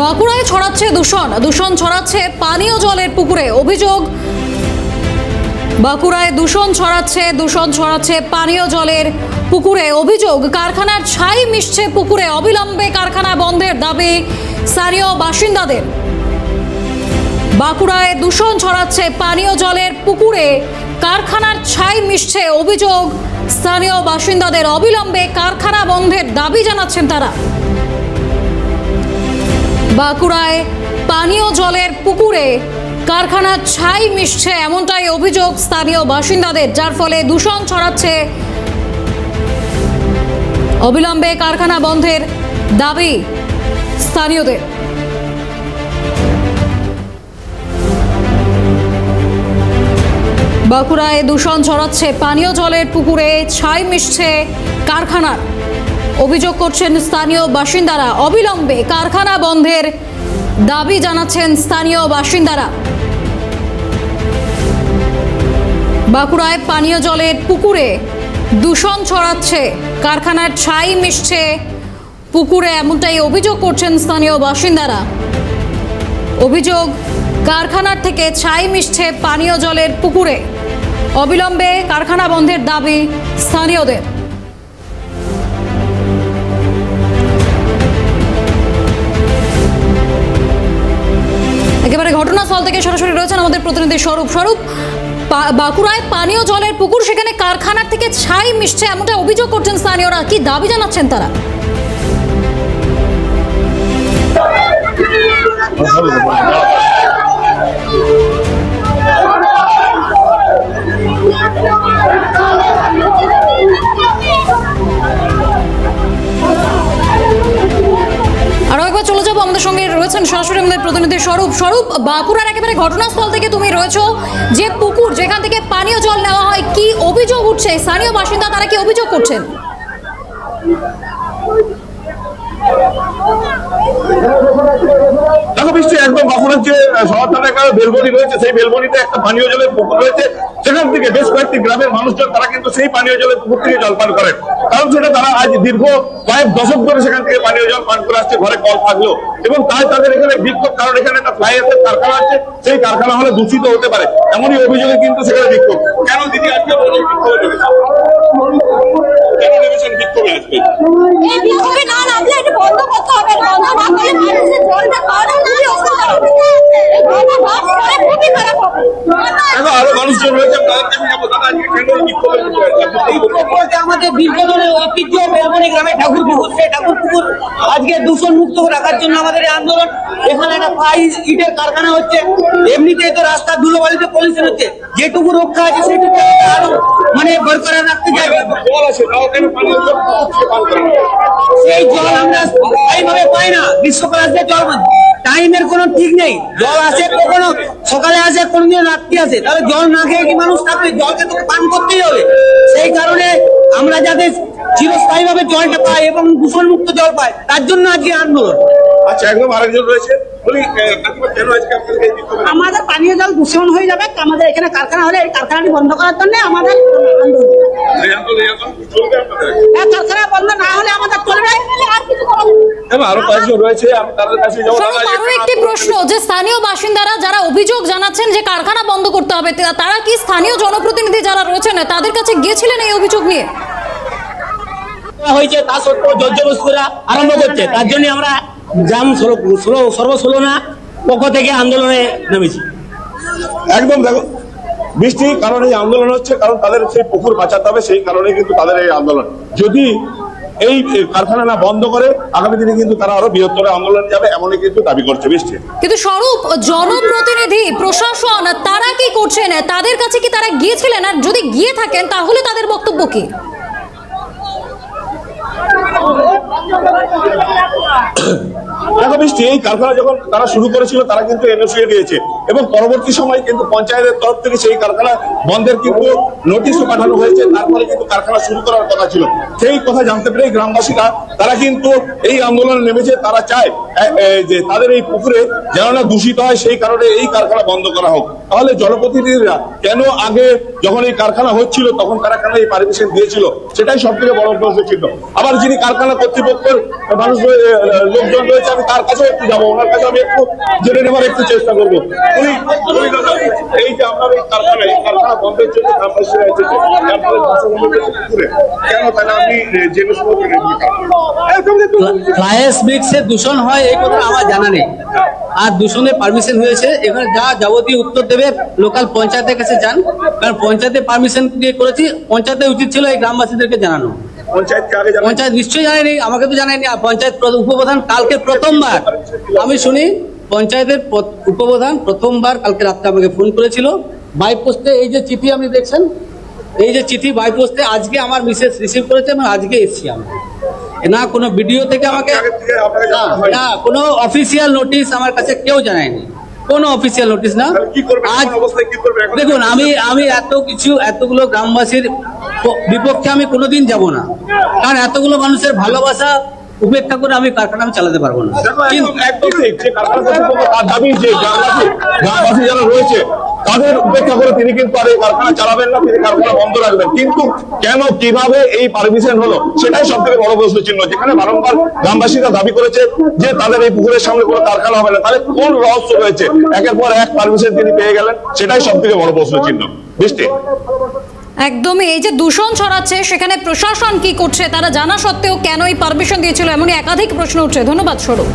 বাঁকুড়ায় ছড়াচ্ছে দূষণ। দূষণ ছড়াচ্ছে পানীয় জলের পুকুরে, অভিযোগ। বাঁকুড়ায় দূষণ ছড়াচ্ছে দূষণ ছড়াচ্ছে পানীয় জলের পুকুরে, অভিযোগ। কারখানার ছাই মিশছে পুকুরে, অবিলম্বে কারখানা বন্ধের দাবি স্থানীয় বাসিন্দাদের। বাঁকুড়ায় দূষণ ছড়াচ্ছে পানীয় জলের পুকুরে, কারখানার ছাই মিশছে, অভিযোগ। স্থানীয় বাসিন্দাদের অবিলম্বে কারখানা বন্ধের দাবি জানাচ্ছেন তারা। বাঁকুড়ায় পানীয় জলের পুকুরে কারখানার ছাই মিশছে এমনটাই অভিযোগ স্থানীয় বাসিন্দাদের, যার ফলে দূষণ ছড়াচ্ছে। অবিলম্বে কারখানা বন্ধের দাবি স্থানীয়দের। বাঁকুড়ায় দূষণ ছড়াচ্ছে, পানীয় জলের পুকুরে ছাই মিশছে কারখানার। অভিযোগ করছেন স্থানীয় বাসিন্দারা। অবিলম্বে কারখানা বন্ধের দাবি জানাচ্ছেন স্থানীয় বাসিন্দারা। বাঁকুড়ায় পানীয় জলের পুকুরে দূষণ ছড়াচ্ছে। কারখানার ছাই মিশছে পুকুরে, এমনটাই অভিযোগ করছেন স্থানীয় বাসিন্দারা। অভিযোগ, কারখানার থেকে ছাই মিশছে পানীয় জলের পুকুরে। অবিলম্বে কারখানা বন্ধের দাবি স্থানীয়দের। প্রতিনিধি স্বরূপ স্বরূপ বাঁকুড়ায় পানীয় জলের পুকুর, সেখানে কারখানার থেকে ছাই মিশছে, এমনটা অভিযোগ করছেন স্থানীয়রা। কি দাবি জানাচ্ছেন তারা? আরও স্বরূপ স্বরূপ, বাঁকুড়ার একেবারে ঘটনাস্থল থেকে তুমি রয়েছো। যে পুকুর যেখান থেকে পানীয় জল নেওয়া হয়, কি অভিযোগ উঠছে? স্থানীয় বাসিন্দা, তারা কি অভিযোগ করছেন? সেখান থেকে বেশ কয়েকটি গ্রামের মানুষজন, তারা কিন্তু সেই পানীয় জলের পুকুর থেকে জল পান করেন। কারণ সেটা তারা আজ দীর্ঘ কয়েক দশক ধরে সেখান থেকে পানীয় জল পান করে আসছে ঘরে কল থাকল। এবং তাই তাদের এখানে বিক্ষোভ কারণ এখানে একটা ফ্লাই এসের কারখানা আছে সেই কারখানা হলে দূষিত হতে পারে। এমনই অভিযোগে কিন্তু সেখানে বিক্ষোভ। কেন দিদি আজকে দেখো আরও মানুষজন রয়েছে তাদের যেটুকু রক্ষা আছে সেটুকু আরও মানে বরকরার রাখতে যাবে? সেই জল আমরা পাই না, গ্রীষ্মকাল আসলে জল টাইমের কোনো ঠিক নেই, জল আসে কখনো, সকালে আসে কোনদিন রাত্রি আসে। তাহলে জল না খেয়ে কি মানুষ থাকবে? জলকে তো পান করতেই হবে। সেই কারণে আমরা যাতে চিরস্থায়ী ভাবে জলটা পাই এবং দূষণ মুক্ত জল পাই তার জন্য আজকে আন্দোলন। আচ্ছা একদম আরেকজন রয়েছে? আমাদের পানীয় জল দূষণ হয়ে যাবে আমাদের এখানে কারখানা হলে এই কারখানাটি বন্ধ করার জন্য আমাদের আন্দোলন। কারখানা আন্দোলন এই আন্দোলন কি চলবে আপনাদের এই কারখানা বন্ধ না হলে আমাদের চলবে আর কিছু করার নেই। এবং আরও কয়েকজন রয়েছে আমি তাদের কাছে যাব স্বরূপ দাদা, আরও এখানে একটি আন্দোলন- প্রশ্ন যে স্থানীয় বাসিন্দারা যারা অভিযোগ জানাচ্ছেন যে কারখানা বন্ধ করতে হবে তারা কি স্থানীয় জনপ্রতিনিধি যারা রয়েছেন তাদের কাছে গিয়েছিলেন এই অভিযোগ নিয়ে? হয়েছে তা সত্ত্বেও জর্জবস্তুরা আরম্ভ করছে। তার জন্য আমরা গ্রাম সর্বসোলনা পক্ষ থেকে আন্দোলনে নেমেছি। একদম দেখো বৃষ্টি কারণ আন্দোলন হচ্ছে কারণ তাদের সেই পুকুর বাঁচাতে হবে সেই কারণে কিন্তু তাদের এই আন্দোলন। যদি এই কারখানা না বন্ধ করে আগামী দিনে কিন্তু তারা আরও বৃহত্তর আন্দোলন যাবে এমনই কিন্তু দাবি করছে বুঝছে কিন্তু স্বরূপ জনপ্রতিনিধি প্রশাসন তারা কি করছেন তাদের কাছে কি তারা গিয়েছিলেন আর যদি গিয়ে থাকেন তাহলে তাদের বক্তব্য কি দেখো এই কারখানা যখন তারা শুরু করেছিল, তারা কিন্তু দিয়েছে। এবং পরবর্তী সময় কিন্তু পঞ্চায়েতের তরফ থেকে সেই কারখানা বন্ধের কিন্তু নোটিশও পাঠানো হয়েছে। তারপরে কিন্তু কারখানা শুরু করার কথা ছিল। সেই কথা জানতে পেরে গ্রামবাসীরা, তারা কিন্তু এই আন্দোলনে নেমেছে। তারা চায় যে তাদের এই পুকুরে যেন না দূষিত হয়, সেই কারণে এই কারখানা বন্ধ করা হোক। তাহলে জনপ্রতিনিধিরা কেন আগে যখন এই কারখানা হচ্ছিল তখন তারা কেন এই পারমিশন দিয়েছিল সেটাই সব থেকে বড় প্রশ্ন ছিল আবার যিনি কারখানা কর্তৃপক্ষের মানুষ লোকজন রয়েছে আমি তার কাছেও একটু যাব ওনার কাছে আমি একটু জেনে নেবার একটু চেষ্টা করব এই যে আপনার এই কারখানা এই কারখানা বন্ধের জন্য গ্রামবাসীরা এসেছে। কেন তাহলে এ, জেনে শুনে কারখানা? ফ্লাইস মিক্সে দূষণ হয় এই কথা আমার জানা নেই আর দূষণের পারমিশন হয়েছে। এখানে যা যাবতীয় উত্তর দেবে লোকাল পঞ্চায়েতের কাছে যান। কারণ পঞ্চায়েতে পারমিশন দিয়ে করেছি পঞ্চায়েতের উচিত ছিল এই গ্রামবাসীদেরকে জানানো। জানান। পঞ্চায়েত নিশ্চয়ই জানায়নি আমাকে তো জানায়নি। আর পঞ্চায়েত উপপ্রধান কালকে প্রথমবার। আমি শুনি পঞ্চায়েতের উপপ্রধান প্রথমবার কালকে রাত্রে আমাকে ফোন করেছিল। বাই পোস্টে এই যে চিঠি আপনি দেখছেন এই যে চিঠি বাই পোস্টে আজকে আমার মিসেস রিসিভ করেছে এবং আজকে এসছি আমি না কোনো ভিডিও থেকে আমাকে না, কোনো অফিসিয়াল নোটিশ আমার কাছে কেউ জানায়নি। কোনো অফিসিয়াল নোটিশ না। আজ? দেখুন আমি আমি এত কিছু এতগুলো গ্রামবাসীর বিপক্ষে আমি কোনোদিন যাব না। কারণ এতগুলো মানুষের ভালোবাসা উপেক্ষা করে আমি কারখানা আমি চালাতে পারব না। দেখো, কিন্তু একদম- একদম ঠিক। যে কারখানা দাবি যে গ্রামবাসী গ্রামবাসী যারা রয়েছে তাদের উপেক্ষা করে তিনি কিন্তু আর এই কারখানা চালাবেন না, তিনি কারখানা বন্ধ রাখবেন। কিন্তু কেন, কীভাবে এই পারমিশন হলো, সেটাই সব থেকে বড় প্রশ্ন চিহ্ন। যেখানে বারংবার গ্রামবাসীরা দাবি করেছে যে তাদের এই পুকুরের সামনে কোনো কারখানা হবে না। তাহলে কোন রহস্য রয়েছে? একের পর এক পারমিশন তিনি পেয়ে গেলেন, সেটাই সব থেকে বড় প্রশ্ন চিহ্ন। বৃষ্টি একদমই, এই যে দূষণ ছড়াচ্ছে, সেখানে প্রশাসন কি করছে, তারা জানা সত্ত্বেও কেন এই পারমিশন দিয়েছিল, এমনই একাধিক প্রশ্ন উঠছে। ধন্যবাদ, স্বরূপ।